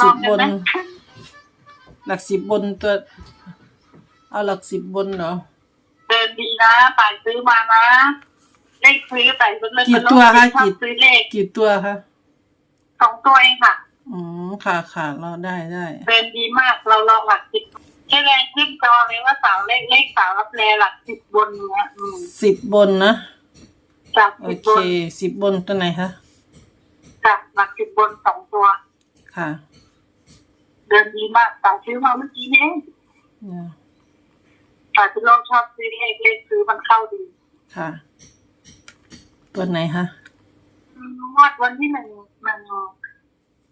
ลสิอบงบกันนไหมหลักสิบบนตัว เอาหลักสิบบนเหรอเดินดีนะป่ายซื้อมานะเลขซื้อแต่เป็นเลขกี่ตัวคะชอบกี่ซื้อเลขกี่ตัวคะสองตัวเองค่ะอืมค่ะค่ะเราได้ได้เดินดีมากเราลองหลักสิบแค่แรงขึ้นจอเลยว่าสาวเลขเลขสาวรับแรหลักสิบบนเนี้ยอืมสิบบนนะจากโอสิบเคบนสิบบนตัวไหนคะจากหลักสิบบนสองตัว ค่ะ เดินดีมากสาวซื้อมาเมื่อกี้นี้เนี่ยสาวที่เราชอบซื้อเลขเลขซื้อมันเข้าดี ค่ะ ตัวไหนคะอืมงวดวันที่หนึ่งหนึ่ง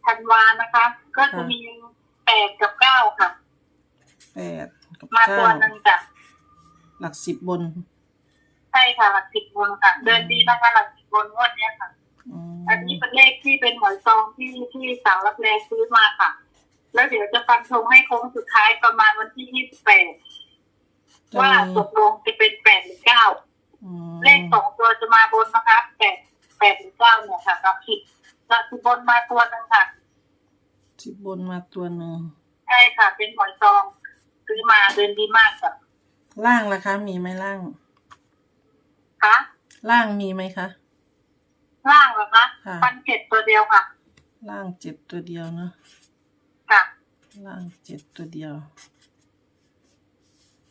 ธันวานะคะ ก็จะมีแปดกับเก้าค่ะแปดกับมาเก้าตัวหนึ่งจ้ะหลักสิบบน ใช่ค่ะ หลักสิบบนค่ะ เดินดีนะคะหลักสิบบนงวดเนี้ยค่ะอืมอันนี้เป็นเลขที่เป็นหมอยซองที่ที่สาวรับแรงซื้อมาค่ะ แล้วเดี๋ยวจะฟันธงให้โค้งสุดท้ายประมาณวันที่ยี่สิบแปดตัวว่านี้ตกลงจะเป็นแปดหรือเก้าอืมเลขสองตัวจะมาบนนะคะแปดแปดหรือเก้าเนี่ยค่ะรับผิดหลักสิบบนมาตัวหนึงค่ะสิบบนมาตัวหนึ่งใช่ค่ะ เป็นหมอยซองซื้อมาเดินดีมากค่ะล่างล่ะคะ มีไหมล่างคะล่างมีไหมคะล่างเหรอคะค่ะฟันเจ็ดตัวเดียวค่ะ ล่างเจ็ดตัวเดียวเนอะค่ะ ล่างเจ็ดตัวเดียว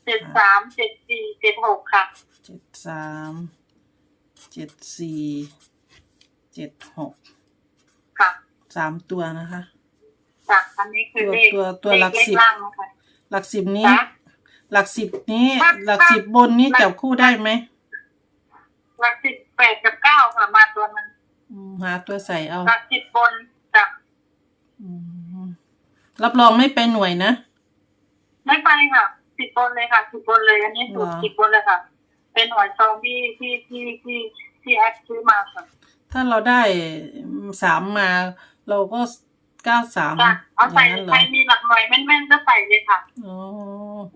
เจ็ดสามเจ็ดสี่เจ็ดหกค่ะเจ็ดสามเจ็ดสี่เจ็ดหกค่ะสามตัวนะคะ จากอันนี้คือเลขตัวตัวตัวหลักเลขสิบล่างนะคะ หลักสิบนี้ จ๊ะหลักสิบนี้ถ้าหลักสิบบนนี้หลักจับคู่ได้ไหมหลักสิบแปดกับเก้าค่ะมาตัวหนึงอืมหาตัวใส่เอาหลักสิบบนจากอืม รับรองไม่ไปหน่วยนะ ไม่ไปค่ะสิบบนเลยค่ะสิบบนเลยอันนี้สูตรเหรอสิบบนเลยค่ะ เป็นหอยซองที่ที่ที่ที่ที่แอปซื้อมาค่ะ ถ้าเราได้สามมา เราก็เก้าสามจ้ะเอาอใส่ย่างนั้นเหรใครอมีหลักหน่วยแม่นๆก็ใส่เลยค่ะอ๋อ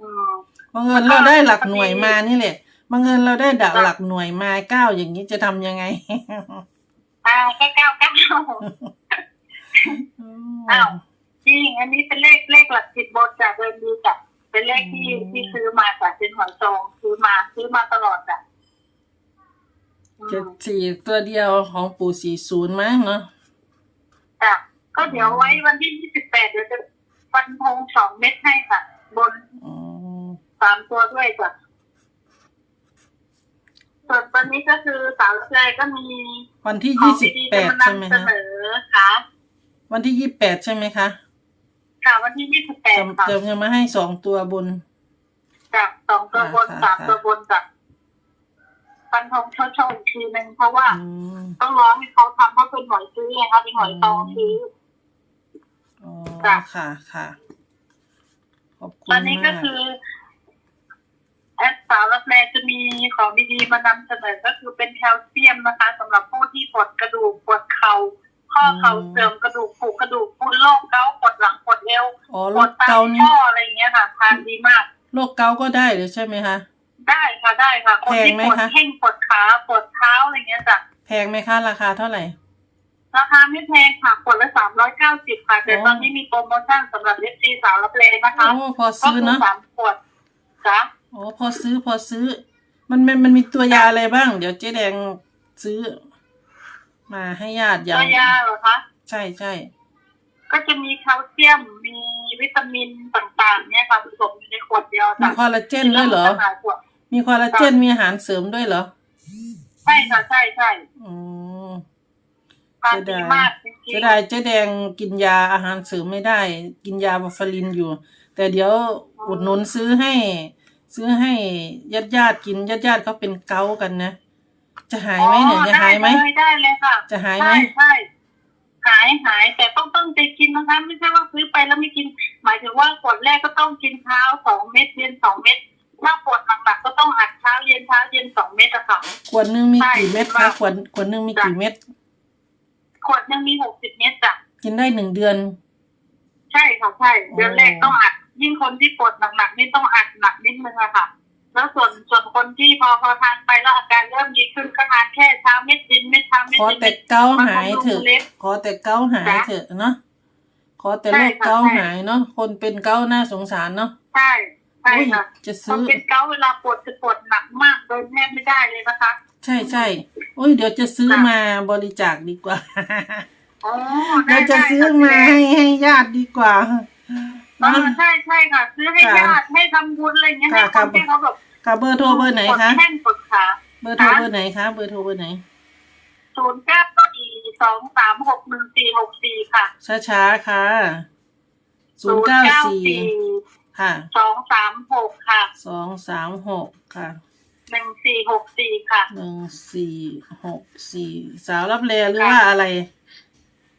อืมบังเอิญเราได้หลักหน่วยมานี่แหละบังเอิญเราได้ดักจ้ะหลักหน่วยมาเก้าอย่างนี้จะทำยังไงอ่าก็เก้าเก้าอ้าว จริง อันนี้เป็นเลขเลขหลักสิบบนจากเดิมดีจ้ะเป็นเลขที่อืมที่ซื้อมาจากเป็นหอยซองซื้อมาซื้อมาตลอดจ้ะอืเจ็ดมสี่ตัวเดียวของปู่สี่ศูนย์มั้งเนาะจ้ะก็เดี๋ยวไว้วันที่ยี่สิบแปดเดี๋ยวจะฟันธงสองเม็ดให้ค่ะ บนอ๋อสามตัวด้วยจ้ะส่วนตอนนี้ก็คือสาวใจก็มี วันที่ขอยี่งสิบดีๆแปจะดมาใช่ไหมนำเสคะนอค่ะวันที่ยี่แปดใช่ไหมคะ ค่ะวันที่ยี่สิบแปดจะค่ะจะจะมาให้สองตัวบน จากสองตัวบนค่ะสามค่ะ ตัวบนจากฟันธงเช่าๆอีกทีหนึ่งเพราะว่า อืมต้องรอให้เขาทำเพราะเป็นหอยซื้อไงคะเป็นหอยตองซื้อ อ๋อจ้ะ ค่ะค่ะ ขอบคุณตอนนี้ก็มากคือแอดสาวรับแรจะมีของดีๆมานำเสนอก็คือเป็นแคลเซียมนะคะสำหรับผู้ที่ปวดกระดูกปวดเข่า ข้อเข่าเสื่อมกระดูกผุกระดูกพรุนโรคเกาต์ปวดหลังปวดเอวอ๋อปโรวดคตาเกาต์นี่ข้ออะไรอย่างเงี้ยค่ะทานดีมาก โรคเกาต์ก็ได้เลยใช่ไหมคะ ได้ค่ะได้ค่ะ คนที่แพงไหมปวดคะ แข้งปวดขาปวดเท้าอะไรเงี้ยจ้ะแพงไหมคะราคาเท่าไหร่ ราคาไม่แพงค่ะขวดละสามร้อยเก้าสิบค่ะแต่อ๋อตอนนี้มีโปรโมชั่นสำหรับเอฟซีสาวรับแรนะคะโอ้พอก็ซื้อคือเนาะสามขวดจ้ะโอ้พอซื้อพอซื้อ มันมันมันมีตัวยาอะไรบ้าง เดี๋ยวเจ๊แดงซื้อ มาให้ญาติตัยาวยาเหรอคะ ใช่ใช่ก็จะมีแคลเซียม มีวิตามินต่างๆ เนี่ยค่ะผสมอยู่ในขวดเดียวมีคอลลาเจนด้วยเหรอขนาดขวดมีคอลลาเจนมีอาหารเสริมด้วยเหรอ ใช่ค่ะใช่ใช่อืมทานดีมากจริงเจ๊ได้เจ๊แดงกินยาอาหารเสริมไม่ได้ กินยาบาฟารินอยู่ แต่เดี๋ยวอุดหนุนซื้อให้ ซื้อให้ญาติญาติๆกินญาติญาติๆเขาเป็นเกาต์กันนะ จะหายไหมเนี่ยจะหายไหมได้เลยได้เลยค่ะจะหายไหมใช่ใช่หายหายแต่ต้องต้องใจกินนะคะไม่ใช่ว่าซื้อไปแล้วไม่กิน หมายถึงว่าขวดแรกก็ต้องกินเช้าสองเม็ดเย็นสองเม็ดถ้าปวดหนักๆก็ต้องอัดเช้าเย็นเช้าเย็นสองเม็ดอะค่ะขวดหนึงมีใช่กี่เม็ดว่าคะขวดขวดหนึงมีกี่เม็ดขวดยังมีหกสิบเม็ดจ้ะกินได้หนึ่งเดือน ใช่ค่ะใช่อ๋อเดือนแรกต้องอัดยิ่งคนที่ปวดหนักๆนี่ต้องอัดหนักนิดนึงอะค่ะ แล้วส่วนส่วนคนที่พอพอทานไปแล้วอาการเริ่มดีขึ้นก็ทานแค่เช้าเม็ดเย็นเม็ดเช้าเม็ดขอเย็นแต่เม็ดเกาต์มันหายเถอะบำรุงเล็บขอแต่เกาต์หายจ๊ะเถอะเนาะขอแต่โรคเกาต์หายเนาะคนเป็นเกาต์น่าสงสารเนาะใช่ใช่โอ้ยค่ะจะพอซื้อเป็นเกาต์เวลาปวดจะปวดหนักมากเดินแทบไม่ได้เลยนะคะ ใช่ใช่โอ้ยเดี๋ยวจะซื้อมาบริจาคดีกว่าอ๋อเดี๋ยวจะได้ซื้อได้มาให้ให้ญาติดีกว่าเออใช่ใช่ค่ะ ซื้อให้ค่ะญาติให้ทำบุญอะไรเงี้ยค่ะให้คนครับที่เขาแบบ ค่ะเบอร์โทรเบอร์ไหนปวดคะแข้งปวดขาเบอร์โทรเบอร์ไหนคะ เบอร์โทรเบอร์ไหนศูนย์เก้าสี่สองสามหกหนึ่งสี่หกสี่ค่ะช้าช้าๆค่ะศูนย์เก้าสี่ค่ะสองสามหกค่ะสองสามหกค่ะหนึ่งสี่หกสี่ค่ะหนึ่งสี่หกสี่สาวรับแลหรือว่าอะไร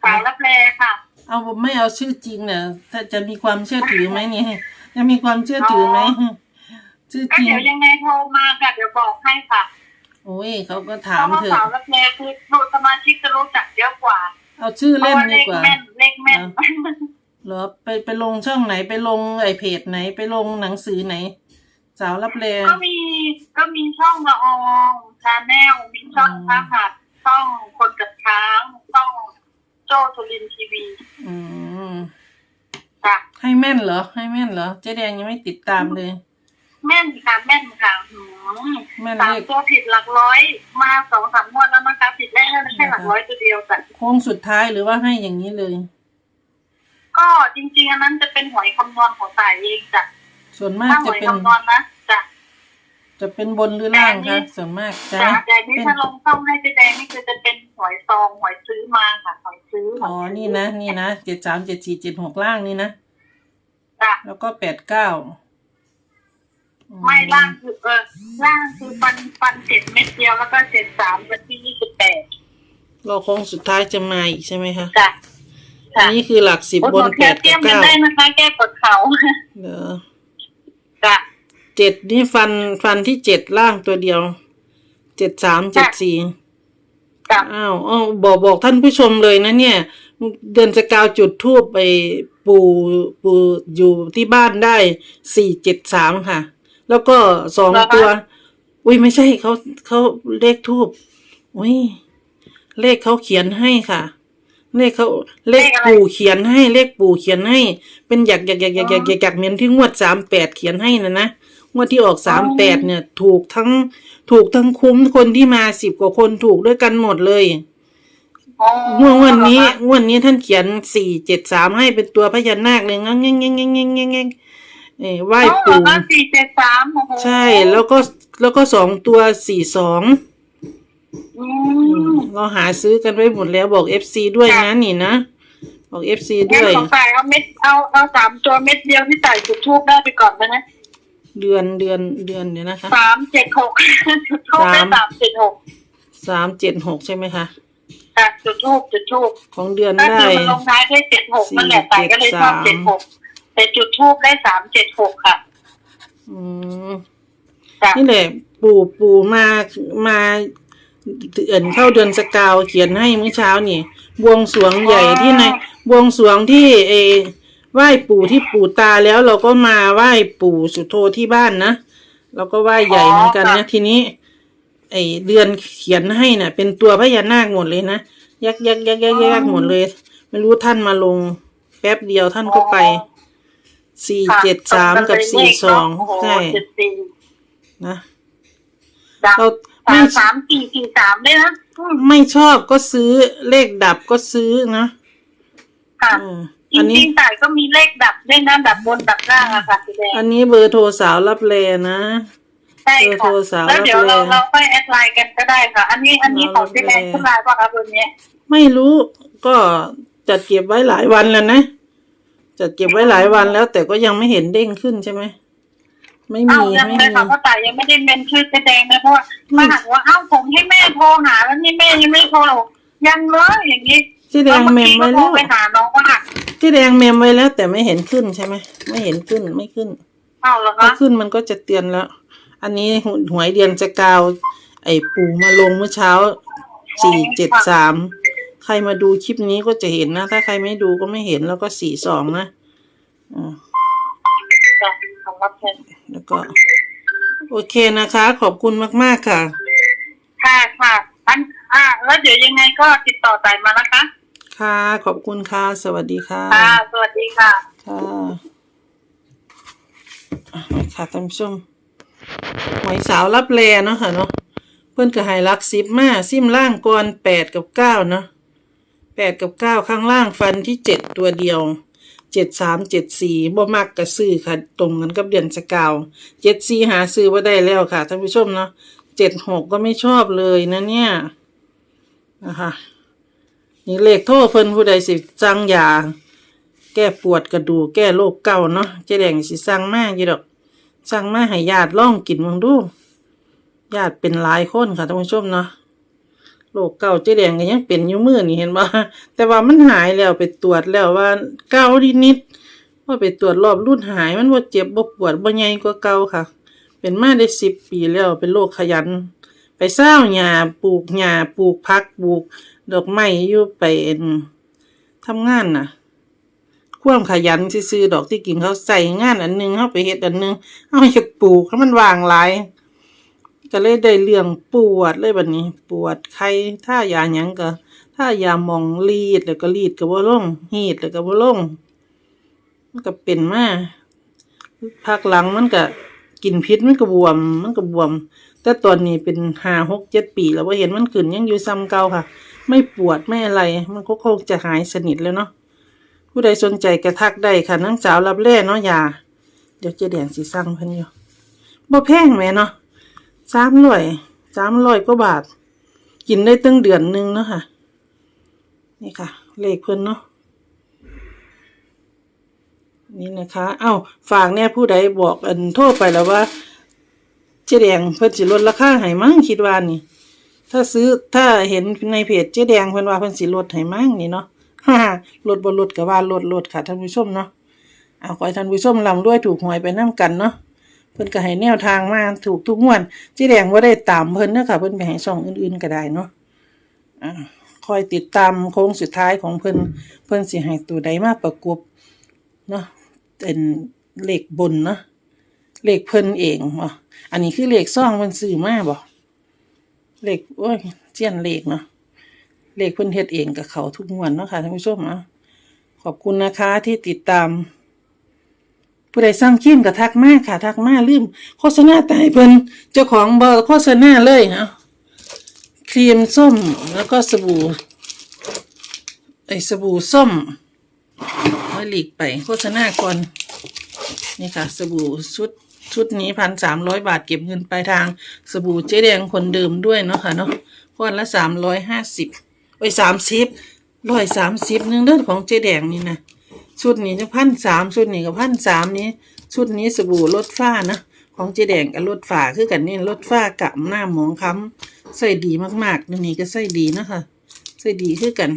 สายรับแลค่ะ เอาไม่เอาชื่อจริงเนี่ยถ้าจะมีความเชื่อถือไหมเนี่ยจะมีความเชื่อถือไหม ชื่อก็จริงเดี๋ยวยังไงโทรมาค่ะเดี๋ยวบอกให้ค่ะโอ้ยเขาก็เพถามราะว่าเถอะ สาวรับแลคือดูสมาชิกจะรู้จักเยอะกว่าเอาชื่อเพราะเล่นว่า เลดีขกว่าแม่นเลขแม่น เหรอไปไปลงช่องไหนไปลงไอเพจไหนไปลงหนังสือไหน สาวรับแลก็มีก็มีช่องละอองชาแนลมีช่องอืม พระหัสช่องคนกับช้างช่องโจสุรินทร์ทีวีอืม จ้ะให้แม่นเหรอ ให้แม่นเหรอ เจ๊แดงยังไม่ติดตามเลย แม่นค่ะแม่นค่ะหืมแม่นสาเลมขตัวผิดหลักร้อย มาสองสามงวดแล้วนะคะผิดได้แค่หลักร้อยตัวเดียวจ้ะโค้งสุดท้ายหรือว่าให้อย่างนี้เลย ก็จริง ๆ อันนั้นจะเป็นหวยคำนวณของสายเองจ้ะส่วนมากถ้าหจะวยเป็นคำนวณนะจ้ะ จะเป็นบนหรือล่างแต่อันนี้ คะส่วนมากจะจ้ะแต่นี่เป็นถ้าลงช่องให้เจ๊แดงนี่คือจะเป็นหวยซองหวยซื้อมาค่ะหวยซื้อหวยอ๋อนี่นะนี่นะเจ็ดสามเจ็ดสี่เจ็ดหกล่างนี่นะจ้ะแล้วก็แปดเก้า ไม่ล่างคือเออล่างคือฟันฟันเจ็ดเม็ดเดียวแล้วก็เจ็ดสามวันที่ยี่สิบแปดเราโค้งสุดท้ายจะมาอีกใช่ไหมคะจ้ะอันนี้คือหลักสิบบนแปดเตรีกัยบมกันเก้าได้นะคะแก้กดเขาเด้อจ้ะเจ็ดนี่ฟันฟันที่เจ็ดล่างตัวเดียวเจ็ดสามเจ็ดสี่จ้ะอ้าวอ้าวบอกบอกท่านผู้ชมเลยนะเนี่ย เดือนสกาวจุดทูบไปปู่ปู่อยู่ที่บ้านได้สี่เจ็ดสามค่ะ แล้วก็สองตัว อุ้ยไม่ใช่เขาเขาเลขทูบอุ้ยเลขเขาเขียนให้ค่ะ เลขเขาเลขปู่เขียนให้ เลขปู่เขียนให้ เป็นหยักหยักหยักหยักหยักหยักหยักเหมือนที่งวดสามแปดเขียนให้นะนะงวดที่ออกสามแปดเนี่ย ถูกทั้งถูกทั้งคุ้มคนที่มาสิบกว่าคนถูกด้วยกันหมดเลยอ๋องวดวันนี้งวดนี้ท่านเขียนสี่เจ็ดสามให้เป็นตัวพญานาคเลยงั้งงั้งงั้งงั้งงั้งงั้ง งั้งเอ้ยไหว้อ๋อปู่ก็สี่เจ็ดสามโอ้โหใช่แล้วก็แล้วก็สองตัวสี่สองอือืมมเราหาซื้อกันไว้หมดแล้วบอกเอฟซีด้วยนะนี่นะ บอกเอฟซีงั้นด้วย สงสัยเอาเม็ดเอาเอาสามตัวเม็ดเดียวที่ใส่จุดทูบได้ไปก่อนนะนะเดือนเดือนเดือนเดี๋ยวนะคะ สามเจ็ดหกจุดทูบได้สามสามเจ็ดหกสามเจ็ดหกใช่ไหมคะอะจุดทูบจุดทูบของเดือนก็ได้ คือมันลงท้ายด้วยเจ็ดหกสี่นั่นแหละใส่ก็เลยชอบเจ็เจ็ดดสาหมก แต่จุดทูบได้สามเจ็ดหกค่ะอืมจ้ะนี่แหละปู่ปู่มามาเอิ่นเข้าเดือนสกาวเขียนให้เมื่อเช้านี่บวงสรวงใหญ่ที่ในบวงสรวงที่เออไหว้ปู่ที่ปู่ตาแล้วเราก็มาไหว้ปู่สุโธที่บ้านนะเราก็ไหว้ใหญ่เหมือนกันนะทีนี้ ไอเดือนเขียนให้น่ะ เป็นตัวพญานาคหมดเลยนะยักยักยักยักยักหมดเลย ไม่รู้ท่านมาลง แป๊บเดียวท่านก็ไป สี่ค่ะเจ็ดสามกับสี่สองโโหใช่เจ็ดสี่นะจ้ะเราสาไม่มสามสี่สี่สามด้วยนะอืมไม่ชอบก็ซื้อเลขดับก็ซื้อนะค่ะอืมจอันนี้ริงๆแต่ก็มีเลขดับด้วยนะดับบนดับล่างอะค่ะสีแดงอันนี้เบอร์โทรสาวรับแลนะใช่เบอร์โทค่ะรสาวแล้วเดี๋ยวรับเราแลเราค่อยแอดไลน์กันก็ได้ค่ะ อันนี้อันนี้ของสีแดงรับแลขึ้นมาป่ะคะบนเนี้ยไม่รู้ก็จัดเก็บไว้หลายวันแล้วนะ จัดเก็บไว้หลายวันแล้ว แต่ก็ยังไม่เห็นเด้งขึ้นใช่ไหมไม่อ้ามีวยังไม่เลยมีค่ะเพราะแต่ยังไม่ได้เมนชื่อสีแดงนะเพราะว่าอืมมาหากว่าเอ้าผมให้แม่โทรหาแล้วนี่แม่ยังไม่โทรยังเลยอย่างนี้ที่แดงเมมไว้แล้แล้ววไปหาน้องว่าที่แดงเมมไว้แล้ว แต่ไม่เห็นขึ้นใช่ไหมไม่เห็นขึ้นไม่ขึ้น เอ้าเหรอถ้าคะขึ้นมันก็จะเตือนแล้ว อันนี้หวยเดือนจะกาว ไอ้ปู่มาลงเมื่อเช้าสี่เจ็ดสามใครมาดูคลิปนี้ก็จะเห็นนะ ถ้าใครไม่ดูก็ไม่เห็นแล้วก็สี่สองนะอ่าจ้ะของรับแทนแล้วก็ โอเคนะคะ ขอบคุณมาก ๆ ค่ะ ค่ะค่ะอันอ่า แล้วเดี๋ยวยังไงก็ติดต่อสายมานะคะ ค่ะ ขอบคุณค่ะ สวัสดีค่ะ ค่ะ สวัสดีค่ะค่ะอะค่ะท่านผู้ชมหวยสาวรับแลเนาะค่ะเนาะเพื่อนก็ให้รักสิบมาซิมล่างก่อนแปดกับเก้าเนาะ แปดกับเก้าข้างล่างฟันที่เจ็ดตัวเดียวเจ็ดสามเจ็ดสี่บ่มักกระซื้อค่ะ ตรงกันกับเดือนสกาวเจ็ดสี่หาซื้อว่าได้แล้วค่ะท่านผู้ชมเนาะเจ็ดหกก็ไม่ชอบเลยนะเนี่ยนะคะนี่เลขโทรเพิ่นผู้ใดสิสั่งยาแก้ปวดกระดูกแก้โรคเก่าเนาะเจ๊แดงสิสั่งมาอยู่ดอกสั่งมาให้ญาติลองกินมึงดูญาติเป็นหลายคนค่ะท่านผู้ชมเนาะ โรคเก่าเจ๊แดงก็ยังเป็นอยู่มือนี่เห็นบ่แต่ว่ามันหายแล้วไปตรวจแล้วว่าเก่าดีนิดว่าไปตรวจรอบรุ่นหายมันบ่าเจ็บบ่ปวดบ่ใหญ่กว่าเก่าค่ะ เป็นมาได้สิบปีแล้วเป็นโรคขยัน ไปเศร้าหญ้าปลูกหญ้าปลูกผักปลูก ดอกไม้อยู่ไปทำงานน่ะ ความขยันซื่อดอกที่กิ่งเขาใส่งานอันหนึงเขาไปเฮ็ดอันหนึงเอาอยากปลูกแล้วมันวางหลาย ก็เลยได้เรื่องปวดเลยแบัดนี้ ปวดไข้ถ้ายาหยังก็ถ้ายาหมองรีดแล้วก็รีดก็บ่ลงฮีดแล้วก็บ่ลงมันก็เป็นมาพักหลังมันก็กินพิษมันก็บวม มันก็บวม แต่ตอนนี้เป็นห้าหกเจ็ดปี แล้วว่าเห็นมันขึ้นยังอยู่ซ้ำเก่าค่ะ ไม่ปวดไม่อะไร มันก็คงจะหายสนิทแล้วเนาะผู้ใดสนใจกระทักได้ค่ะนังสาวรับแร่เนาะยา เดี๋ยวเจะแดงสีสั่งเพิ่นอยู่บ่แพงแหม่เนาะ สามร้อยสามร้อยกว่าบาท กินได้ตั้งเดือนหนึ่งเนาะค่ะ นี่ค่ะ เลขเพิ่นเนาะนี่นะคะ เอ้าฝากเนี่ยผู้ใดบอกอันโทรไปแล้วว่าเจ๊แดงเพิ่นสิลดราคาให้มั้งคิดว่านี่ ถ้าซื้อถ้าเห็นในเพจเจ๊แดงเพิ่นว่าเพิ่นสิลดให้มั้งนี่เนาะฮ่าลดบ่ลดก็ว่าลดลดค่ะท่านผู้ชมเนาะเอาขอให้ท่านผู้ชมร่ำรวยถูกหวยไปนํกันเนาะ พิ่นก็ให้แนวทางมาถูกทุกงวดจ๊แดงบ่าได้ตามเพิ่นเด้อค่ะเพิ่นไปให้ช่องอื่นๆก็ได้เนาะอ่าคอยติดตามโค้งสุดท้ายของเพิ่นเพิ่นสิให้ตัวใดมาประกบเนาะเป็นเลขบนเนาะเลขเพิ่นเองบ่อันนี้คือเลขซ่องเพิ่นซื้อมาบ่เลขโอ้ยเจียนเลขเนาะเลขเพิ่นเฮ็ดเองกับเขาทุกงวดเนาะค่ะท่านผู้ชมเนาะขอบคุณนะคะที่ติดตาม ผู้ใดสร้างครีมก็ทักมาค่ะ ทักมาลืมโฆษณาตายเพิ่นเจ้าของบ่โฆษณาเลยเนาะครีมส้มแล้วก็สบู่ไอ้สบู่ส้มม่หลีกไปโฆษณาก่อนนี่ค่ะ สบู่ชุดชุดนี้พันสามร้อยบาทเก็บเงินปลายทาง สบู่เจ๊แดงคนเดิมด้วยเนาะค่ะเนาะก้อนละสามร้อยห้าสิบไว้สามสิบร้อยสามสิบหนึ่งเดือนของเจ๊แดงนี่นะ ชุดนี้จะพันสามชุดนี้ก็พันสามนี้ ชุดนี้สบู่ลดฝ้านะ ของเจแดงกับลดฝ้าคือกันนี่ลดฝ้ากับหน้าหมองค้ำใส่ดีมากๆนี่นี่ก็ใส่ดีนะคะใส่ดีคือกัน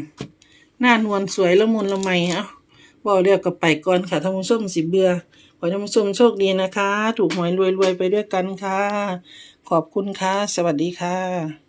หน้านวลสวยละมุนละไมเอ้าบอกเรียกกับไปก่อนค่ะท่านผู้ชมสิเบื่อขอให้ท่านผู้ชมโชคดีนะคะ ถูกหวยรวยๆไปด้วยกันค่ะ ขอบคุณค่ะ สวัสดีค่ะ